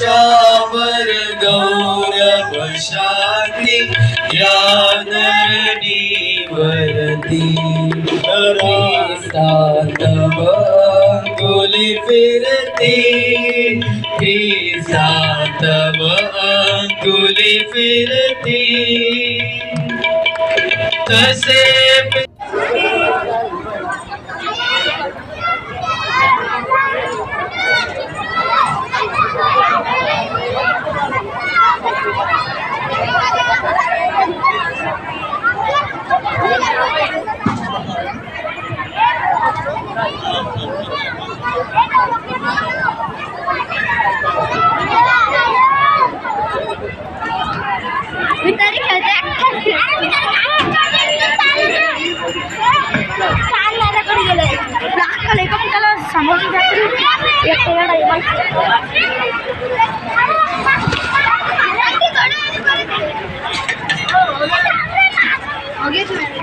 दुर्गाच्या अंगुली फिरती ही सातव अंगुली फिरती। तसे బ్లాక్ కలర్ ఎక్కడ కలర్ సంబంధం ఎక్కడ ఓకే చూడండి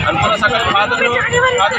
आणि पुन्हा सकाळी फादर फादर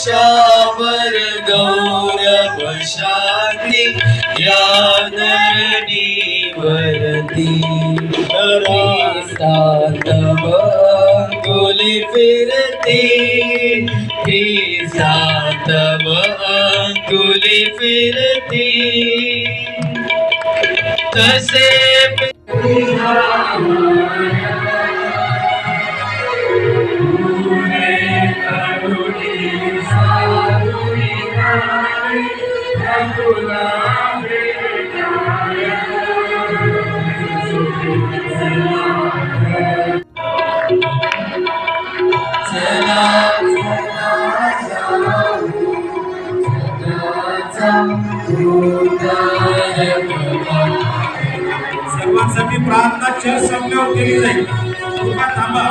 चावर गौरव शांती या वरती सातव अंगुली फिरती. ही सातव अंगुली फिरती. तसे सर्वांसाठी प्रार्थना चर्च संपल्यावर केली जाईल. कृपा थांबा.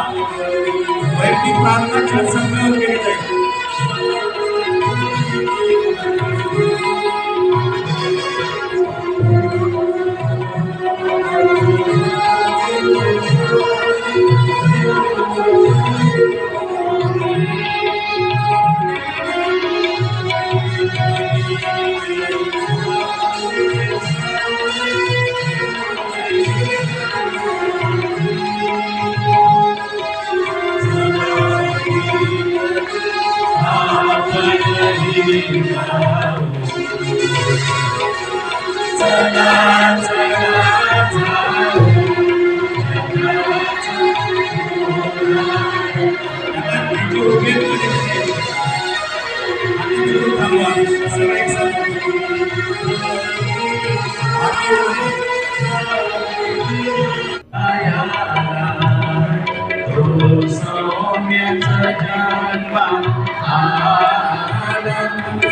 वैयक्तिक प्रार्थना चर्च संपल्यावर केली जाईल. Thank you.